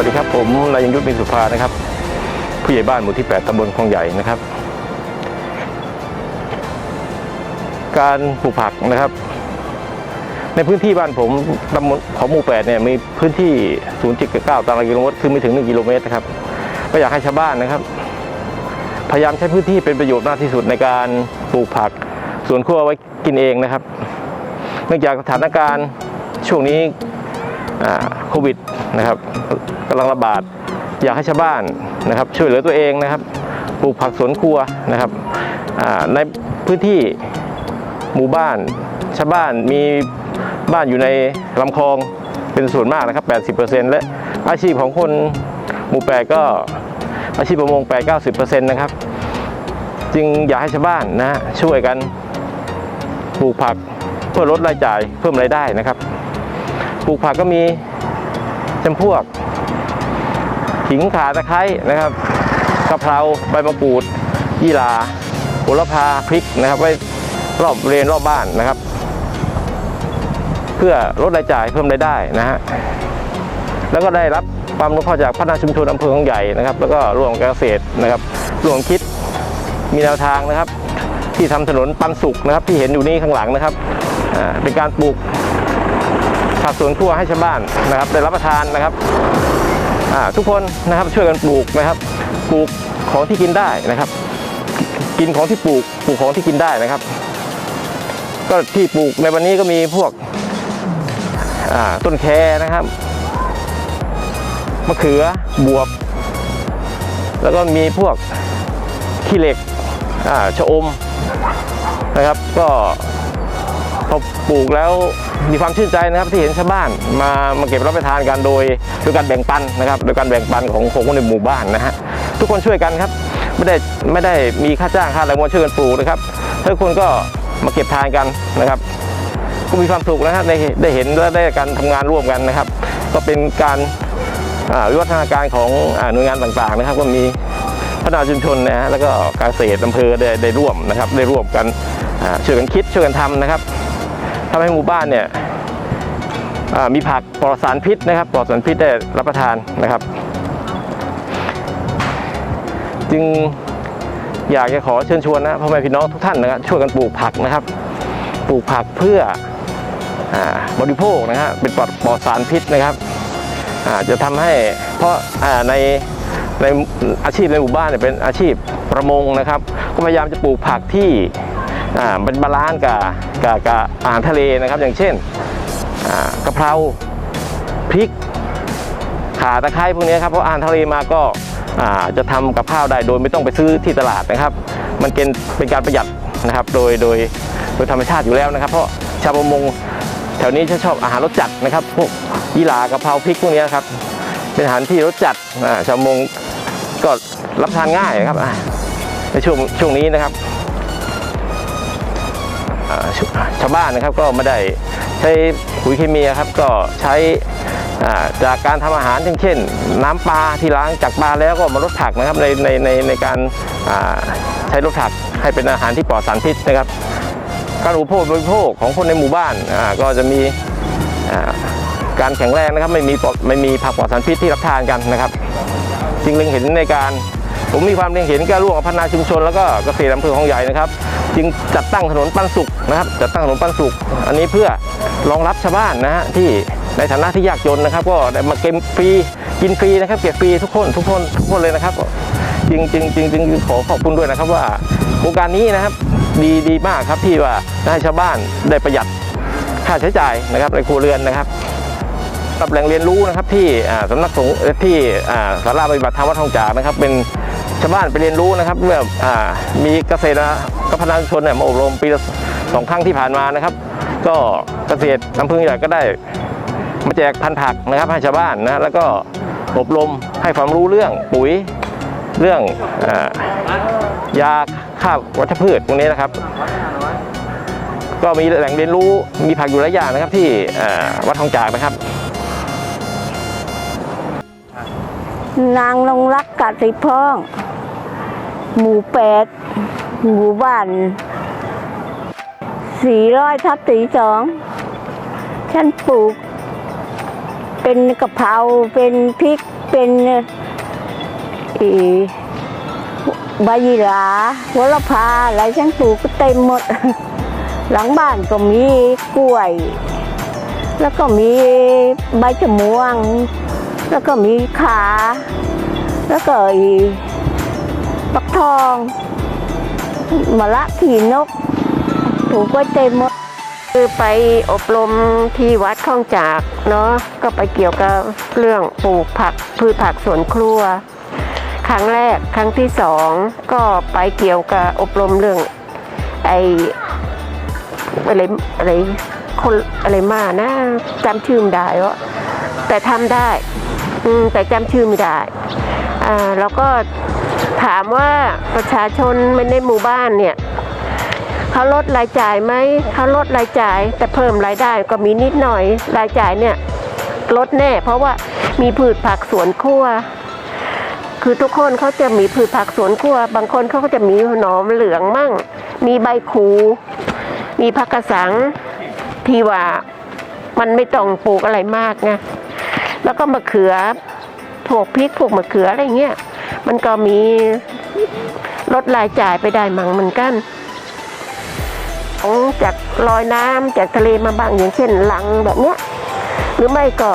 วัสดีครับ ผมนายยงยุทธมีสุภานะครับ ผู้ใหญ่บ้านหมู่ที่ 8ตำบลคลองใหญ่นะครับ การปลูกผักนะครับ ในพื้นที่บ้านผมตำบลของหมู่ 8 เนี่ยมีพื้นที่ 0.9 ตารางกิโลเมตรคือไม่ถึง 1 กิโลเมตรนะครับ ก็อยากให้ชาวบ้านนะครับ พยายามใช้พื้นที่เป็นประโยชน์มากที่สุดในการปลูกผักสวนครัวไว้กินเองนะครับ เนื่องจากสถานการณ์ช่วงนี้ โควิดนะครับกำลังระบาด อยากให้ชาวบ้านนะครับ ช่วยเหลือตัวเองนะครับปลูกผักสวนครัวนะครับในพื้นที่หมู่บ้านชาวบ้านมีบ้านอยู่ในลำคลองเป็นส่วนมากนะครับ 80%และอาชีพของคนหมู่แปดก็อาชีพประมง8 90%นะครับ จึงอยากให้ชาวบ้านนะช่วยกันปลูกผักเพื่อลดรายจ่ายเพิ่มรายได้นะครับ ปลูกผักก็มีจำพวกขิงข่าตะไคร้นะครับกะเพราใบมะกรูดยี่หร่าโหระพาพริกนะครับไว้รอบเรียนรอบบ้านนะครับ เพื่อลดรายจ่ายเพิ่มรายได้นะฮะแล้วก็ได้รับความรู้ข้อจากพัฒนาชุมชนอำเภอของใหญ่นะครับ แล้วก็ร่วมกับเกษตรนะครับร่วมคิดมีแนวทางนะครับ ที่ทำถนนปันสุกนะครับ ที่เห็นอยู่นี่ข้างหลังนะครับเป็นการปลูก ผักสวนครัวให้ชาวบ้านนะครับได้รับประทานนะครับทุกคนนะครับช่วยกันปลูกนะครับ ปลูกของที่กินได้นะครับ กินของที่ปลูกปลูกของที่กินได้นะครับ ก็ที่ปลูกในวันนี้ก็มีพวกต้นแคนะครับมะเขือบวบ แล้วก็มีพวกขี้เหล็กอ่าชะอมนะครับ ก็พอปลูกแล้ว มีความชื่นใจนะครับที่เห็นชาวบ้านมามาเก็บรับประทานกันโดยโดยการแบ่งปันนะครับโดยการแบ่งปันของของคนในหมู่บ้านนะฮะทุกคนช่วยกันครับไม่ได้ไม่ได้มีค่าจ้างค่าอะไรมาช่วยกันปลูกนะครับทุกคนก็มาเก็บทานกันนะครับก็มีความสุขนะครับได้ได้เห็นและได้การทำงานร่วมกันนะครับ ก็เป็นการอ่าวิวัฒนาการของอ่าหน่วยงานต่างๆนะครับ ก็มีพัฒนาชุมชนนะฮะแล้วก็การเกษตรอำเภอได้ได้ร่วมนะครับ ได้ร่วมกันอ่าช่วยกันคิดช่วยกันทำนะครับ ทำให้หมู่บ้านเนี่ยมีผักปลอดสารพิษนะครับปลอดสารพิษได้รับประทานนะครับ จึงอยากจะขอเชิญชวนนะพ่อแม่พี่น้องทุกท่านนะครับช่วยกันปลูกผักนะครับ ปลูกผักเพื่ออบริโภคนะฮะเป็นปลอดปลอดสารพิษนะครับจะทำให้เพราะในในอาชีพในหมู่บ้านเนี่ยเป็นอาชีพประมงนะครับ ก็พยายามจะปลูกผักที่ อ่าเป็นบาลานซ์กับกับกับอาหารทะเลนะครับ อย่างเช่นอ่ากะเพราพริกขาตะไคร้พวกนี้ครับเพราะอาหารทะเลมาก็อ่าจะทำกับข้าวได้โดยไม่ต้องไปซื้อที่ตลาดนะครับ มันเป็นเป็นการประหยัดนะครับโดยโดยโดยธรรมชาติอยู่แล้วนะครับ เพราะชาวประมงแถวนี้ชอบอาหารรสจัดนะครับพวกยี่หร่ากะเพราพริกพวกนี้ครับเป็นอาหารที่รสจัดชาวประมงก็รับทานง่ายครับในช่วงช่วงนี้นะครับ ชาวบ้านนะครับก็ไม่ได้ใช้ปุ๋ยเคมีครับก็ใช้จากการทำอาหารอย่างเช่น น้ำปลาที่ล้างจากปลาแล้วก็มาลดผักนะครับในในในในการใช้ลดผักให้เป็นอาหารที่ปลอดสารพิษนะครับ การอุปโภคบริโภคของคนในหมู่บ้านก็จะมีการแข็งแรงนะครับไม่มีไม่มีผักปลอดสารพิษที่รับทานกันนะครับจึงเล็งเห็นในการ ผมมีความเล็งเห็นการร่วมกับพัฒนาชุมชน แล้วก็เกษตรอำเภอของใหญ่นะครับ จึงจัดตั้งถนนปันสุขนะครับ จัดตั้งถนนปันสุขอันนี้เพื่อรองรับชาวบ้านนะฮะที่ในฐานะที่ยากจนนะครับ ก็ได้มาเก็บฟรีกินฟรีนะครับเก็บฟรีทุกคนทุกคนทุกคนเลยนะครับจึงจึงจึงจึงขอขอบคุณด้วยนะครับว่าโครงการนี้นะครับดีดีมากครับที่ว่าให้ชาวบ้านได้ประหยัดค่าใช้จ่ายนะครับในครัวเรือนนะครับกับแหล่งเรียนรู้นะครับที่สำนักสงฆ์ที่อ่าศาลาปฏิบัติธรรมวัดทองจากนะครับเป็น ชาวบ้านไปเรียนรู้นะครับเมื่ออมีเกษตรกับพนักชนเนี่ยมาอบรมปีละสองครั้งที่ผ่านมานะครับ ก็เกษตรอำเภอใหญ่ก็ได้มาแจกพันธุ์ผักนะครับให้ชาวบ้านนะแล้วก็อบรมให้ความรู้เรื่องปุ๋ยเรื่องอยาฆ่าวัชพืชพวกนี้นะครับ ก็มีแหล่งเรียนรู้มีผักอยู่หลายอย่างนะครับที่วัดทองจากนะครับ นางลงรักกะสิพ้อง หมู่แปดหมู่บ้านสี่ร้อยทับสี่สองฉันปลูก เป็นกะเพราเป็นพริกเป็นอีใบยี่หราหัวลพาอะไรฉันปลูกก็เต็มหมด หลังบ้านก็มีกล้วย แล้วก็มีใบชะม่วง แล้วก็มีขา แล้วก็อีปักทองมะละขี่นกปลูกไว้เต็มหมดคือไปอบรมที่วัดข้องจากเนาะก็ไปเกี่ยวกับเรื่องปลูกผักพืชผักสวนครัว ครั้งแรกครั้งที่สองก็ไปเกี่ยวกับอบรมเรื่องไออะไรอะไรคนอะไรมานะจำชื่อไม่ได้วะแต่ทำได้ อืมแต่จำชื่อไม่ได้อ่าแล้วก็ถามว่าประชาชนในหมู่บ้านเนี่ยเขาลดรายจ่ายไหมเขาลดรายจ่าย แต่เพิ่มรายได้ก็มีนิดหน่อยรายจ่ายเนี่ยลดแน่ เพราะว่ามีพืชผักสวนครัว คือทุกคนเขาจะมีพืชผักสวนครัว บางคนเขาก็จะมีหนอมเหลืองมั่ง มีใบคู มีผักกระสังที่ว่ามันไม่ต้องปลูกอะไรมากไง แล้วก็มะเขือพวกพริกพวกมะเขืออะไรเงี้ยมันก็มีลดรายจ่ายไปได้มั่งเหมือนกันของจากลอยน้ำจากทะเลมาบ้างอย่างเช่นลังแบบเนี้ยหรือไม่ก็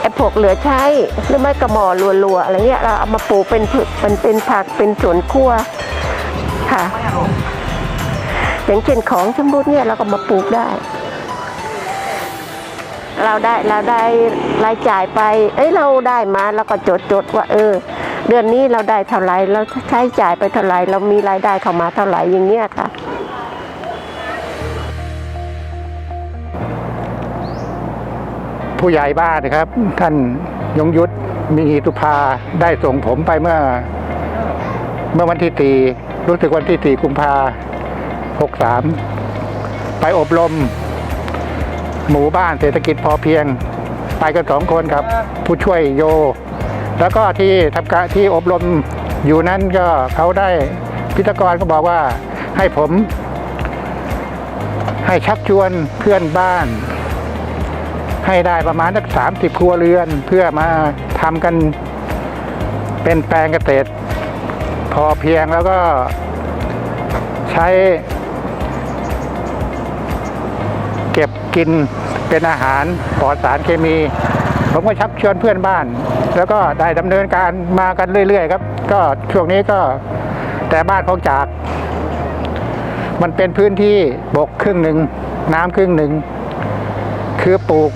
ไอ้พวกเหลือใช้หรือไม่ก็หมอรัวๆอะไรเงี้ยเราเอามาปลูกเป็นผึกเป็นเป็นผักเป็นสวนครัวค่ะ อย่างเช่นของชมพูเนี่ยเราก็มาปลูกได้ เราได้เราได้รายจ่ายไป เอ้ยเราได้มาเราก็จดจดว่า เออ เดือนนี้เราได้เท่าไหร่เราใช้จ่ายไปเท่าไหร่เรามีรายได้เข้ามาเท่าไหร่อย่างเงี้ยค่ะผู้ใหญ่บ้านนะครับ ท่านยงยุทธมีตุภาได้ส่งผมไปเมื่อ เมื่อวันที่ตีรู้สึกวันที่ตีกุมภาหกสามไปอบรม หมู่บ้านเศรษฐกิจพอเพียง ไปกันสองคนครับ ผู้ช่วยโย แล้วก็ที่ทำการที่อบรมอยู่นั้นก็เขาได้พิธกรก็บอกว่าให้ผม ให้ชักชวนเพื่อนบ้าน ให้ได้ประมาณสักสามสิบครัวเรือน เพื่อมาทำกันเป็นแปลงเกษตร พอเพียงแล้วก็ใช้ กินเป็นอาหารปลอดสารเคมี ผมก็ชักชวนเพื่อนบ้าน แล้วก็ได้ดำเนินการมากันเรื่อย ๆ ครับ ก็ช่วงนี้ก็แต่บ้านของจาก มันเป็นพื้นที่บกครึ่งหนึ่งน้ำครึ่งหนึ่งคือปลูก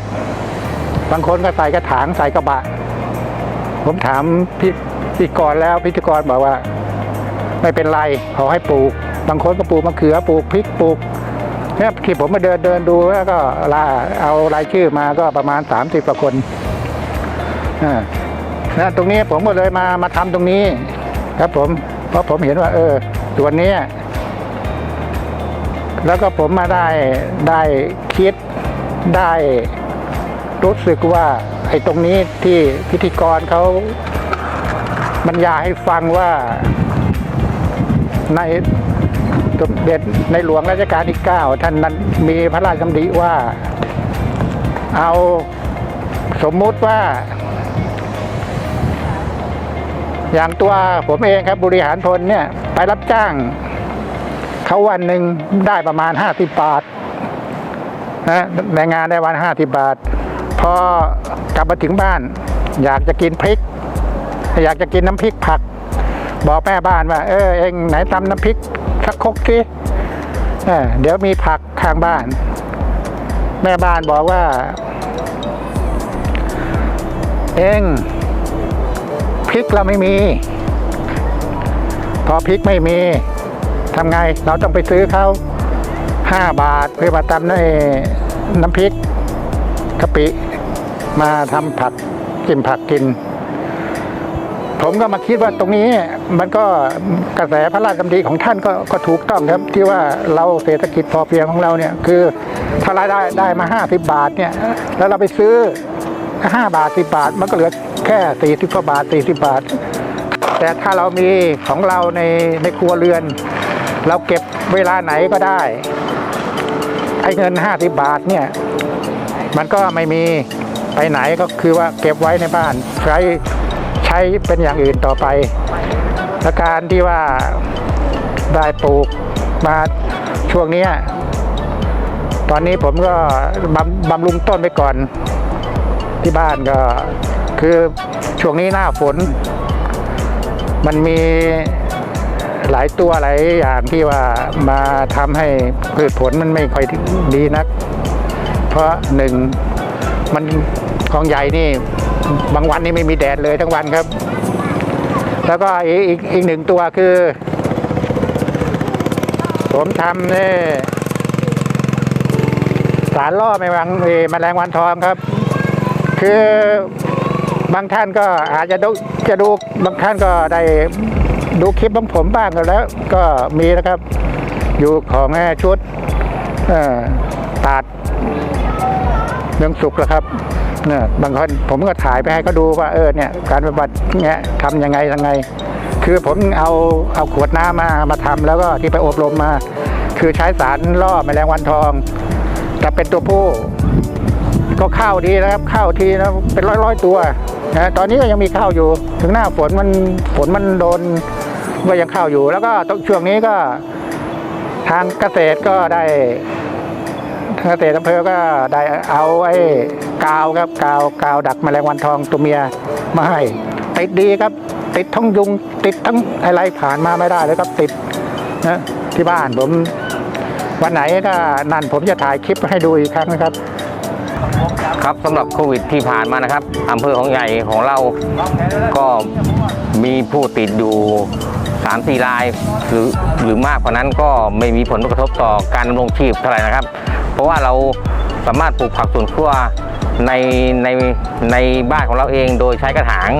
บางคนก็ใส่กระถางใส่กระบะ ผมถามพิพิธีกรแล้วพิธีกรบอกว่า ไม่เป็นไรขอให้ปลูก บางคนก็ปลูกมะเขือปลูกพริกปลูก เนี่ยที่ผมมาเดินเดินดูแล้วก็ลาเอารายชื่อมาก็ประมาณสามสิบกว่าคนนะตรงนี้ผมก็เลยมามาทำตรงนี้ ครับผม เพราะผมเห็นว่า เออส่วนนี้แล้วก็ผมมาได้ได้คิดได้รู้สึกว่าไอ้ตรงนี้ที่พิธีกรเขาบรรยายให้ฟังว่าใน สมเด็จในหลวงรัชกาลที่ 9 ท่านนั้นมีพระราชดำริว่า เอาสมมุติว่า อย่างตัวผมเองครับบริหารพลเนี่ย ไปรับจ้างเขาวันหนึ่งได้ประมาณห้าสิบบาทนะแรงานได้วันห้าสิบบาท พอกลับมาถึงบ้าน อยากจะกินพริก อยากจะกินน้ำพริกผักบอกแม่บ้านว่า เออเองไหนตำน้ำพริก สักคกสิเดี๋ยวมีผักข้างบ้าน แม่บ้านบอกว่า เองพริกเราไม่มี พอพริกไม่มีทำไงเราต้องไปซื้อเขาห้าบาทเพื่อมาตำในน้ำพริกกะปิ มาทำผัดกินผักกิน ผมก็มาคิดว่าตรงนี้มันก็กระแสพระราชดำริของท่านก็ก็ถูกต้องครับที่ว่าเราเศรษฐกิจพอเพียงของเราเนี่ยคือถ้ารายได้ได้มาห้าสิบบาทเนี่ยแล้วเราไปซื้อห้าบาทสิบาท มันก็เหลือแค่สี่สิบกว่าบาทสี่สิบาท แต่ถ้าเรามีของเราในในครัวเรือน เราเก็บเวลาไหนก็ได้ไอ้เงินห้าสิบบาทเนี่ยมันก็ไม่มีไปไหนก็คือว่าเก็บไว้ในบ้านใช้ ใช้เป็นอย่างอื่นต่อไปและการที่ว่าได้ปลูกมาช่วงนี้ตอนนี้ผมก็บำบำรุงต้นไปก่อน ที่บ้านก็คือช่วงนี้หน้าฝน มันมีหลายตัวหลายอย่างที่ว่ามาทำให้พืชผลมันไม่ค่อยดีนัก เพราะหนึ่งมันของใหญ่นี่ บางวันนี่ไม่มีแดดเลยทั้งวันครับ แล้วก็อีกอีกอีกหนึ่งตัวคือ ผมทำเนี่ยสารล่อแมลงแมลงวันทองครับ คือบางท่านก็อาจจะดูจะดูบางท่านก็ได้ดูคลิปของผมบ้างก็แล้ว ก็มีนะครับ อยู่ของแม่ชุดตัดเรื่องสุกแล้วครับ เนี่ยบางคนผมก็ถ่ายไปให้เขาดูว่าเออเนี่ยการปฏิบัติเนี่ยทำยังไงยังไง คือผมเอาเอาขวดน้ำมามาทำแล้วก็ที่ไปอบรมมา คือใช้สารล่อแมลงวันทองแต่เป็นตัวผู้ก็เข้าดีนะครับเข้าทีนะเป็นร้อยร้อยตัวนะตอนนี้ก็ยังมีเข้าอยู่ ถึงหน้าฝนมันฝนมันโดนก็ยังเข้าอยู่ แล้วก็ช่วงนี้ก็ทางเกษตรก็ได้ เกษตรอำเภอก็ได้เอาไอ้กาวครับกาวกาวดักแมลงวันทองตัวเมียมาให้ติดดีครับ ติดทั้งยุง ติดทั้งอะไรผ่านมาไม่ได้เลยครับติดนะที่บ้านผม วันไหนก็นั่นผมจะถ่ายคลิปให้ดูอีกครั้งนะครับ ครับสำหรับโควิดที่ผ่านมานะครับอำเภอของใหญ่ของเราก็มีผู้ติดอยู่3ามสี่รายหรือหรือมากกว่านั้นก็ไม่มีผลกระทบต่อการดำรงชีพเท่าไหร่นะครับ ราะว่าเราสามารถปลูกผักสวนครัวในในในบ้านของเราเองโดยใช้กระถาง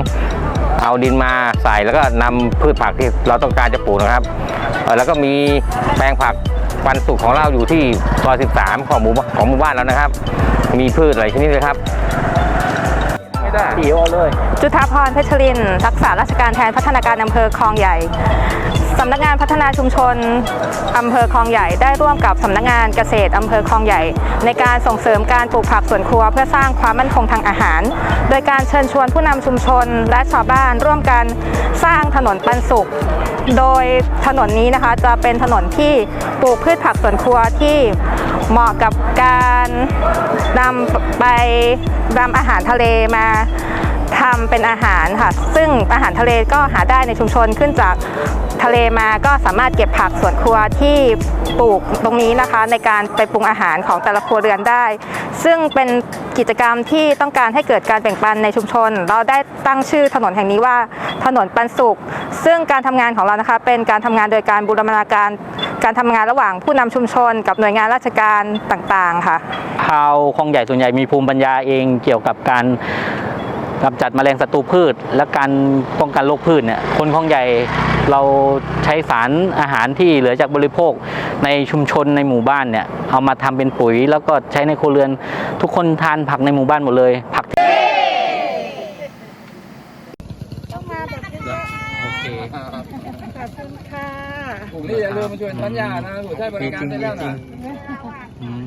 เอาดินมาใส่แล้วก็นำพืชผักที่เราต้องการจะปลูกนะครับเอ่อแล้วก็มีแปลงผักปันสุกของเราอยู่ที่ซอย 13 ของหมู่ของหมู่บ้านแล้วนะครับ มีพืชหลายชนิดเลยครับไม่ได้ดีโอเลยจุฑาพรเพชรลิน รักษาราชการแทนพัฒนาการอำเภอคลองใหญ่สำนักงานพัฒนาชุมชนอำเภอคลองใหญ่ได้ร่วมกับสำนักงานเกษตรอำเภอคลองใหญ่ ในการส่งเสริมการปลูกผักสวนครัว เพื่อสร้างความมั่นคงทางอาหาร โดยการเชิญชวนผู้นำชุมชนและชาวบ้านร่วมกันสร้างถนนปันสุข โดยถนนนี้นะคะจะเป็นถนนที่ปลูกพืชผักสวนครัวที่เหมาะกับการนำไปนำอาหารทะเลมา ทำเป็นอาหารค่ะ ซึ่งอาหารทะเลก็หาได้ในชุมชนขึ้นจากทะเลมาก็สามารถเก็บผักสวนครัวที่ปลูกตรงนี้นะคะ ในการไปปรุงอาหารของแต่ละครัวเรือนได้ ซึ่งเป็นกิจกรรมที่ต้องการให้เกิดการแบ่งปันในชุมชน เราได้ตั้งชื่อถนนแห่งนี้ว่าถนนปันสุข ซึ่งการทำงานของเรานะคะ เป็นการทำงานโดยการบูรณาการ การทำงานระหว่างผู้นำชุมชน กับหน่วยงานราชการต่างๆค่ะชาวคลองใหญ่ส่วนใหญ่มีภูมิปัญญาเองเกี่ยวกับการ กำจัดแมลงศัตรูพืช และการป้องกันโรคพืชเนี่ยคนคลองใหญ่เราใช้สารอาหารที่เหลือจากบริโภคในชุมชนในหมู่บ้านเนี่ยเอามาทำเป็นปุ๋ย แล้วก็ใช้ในครัวเรือน ทุกคนทานผักในหมู่บ้านหมดเลย ผักโอเคกลุ่มนี้อย่าลืมมาช่วยสัญญานะถูกใช้บริการได้แล้วนะอืม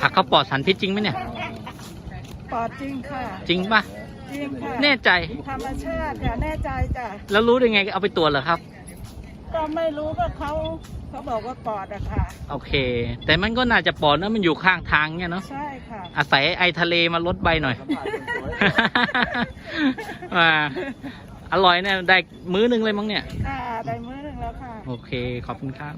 ผักเขาปลอดสารพิษจริงไหมเนี่ยปลอดจริงค่ะ จริงปะ จริงค่ะแน่ใจ ธรรมชาติค่ะแน่ใจจ้ะแล้วรู้ได้ไงเอาไปตรวจเหรอครับ ก็ไม่รู้ก็เขาเขาบอกว่าปลอดอะค่ะ โอเค แต่มันก็น่าจะปลอดนะมันอยู่ข้างทางเนี่ยเนาะ ใช่ค่ะ อาศัยไอทะเลมาลดใบหน่อย อ่าอร่อยเนี่ยได้มื้อหนึงเลยมั้งเนี่ย ค่ะได้มื้อหนึ่งแล้วค่ะ โอเค ขอบคุณครับ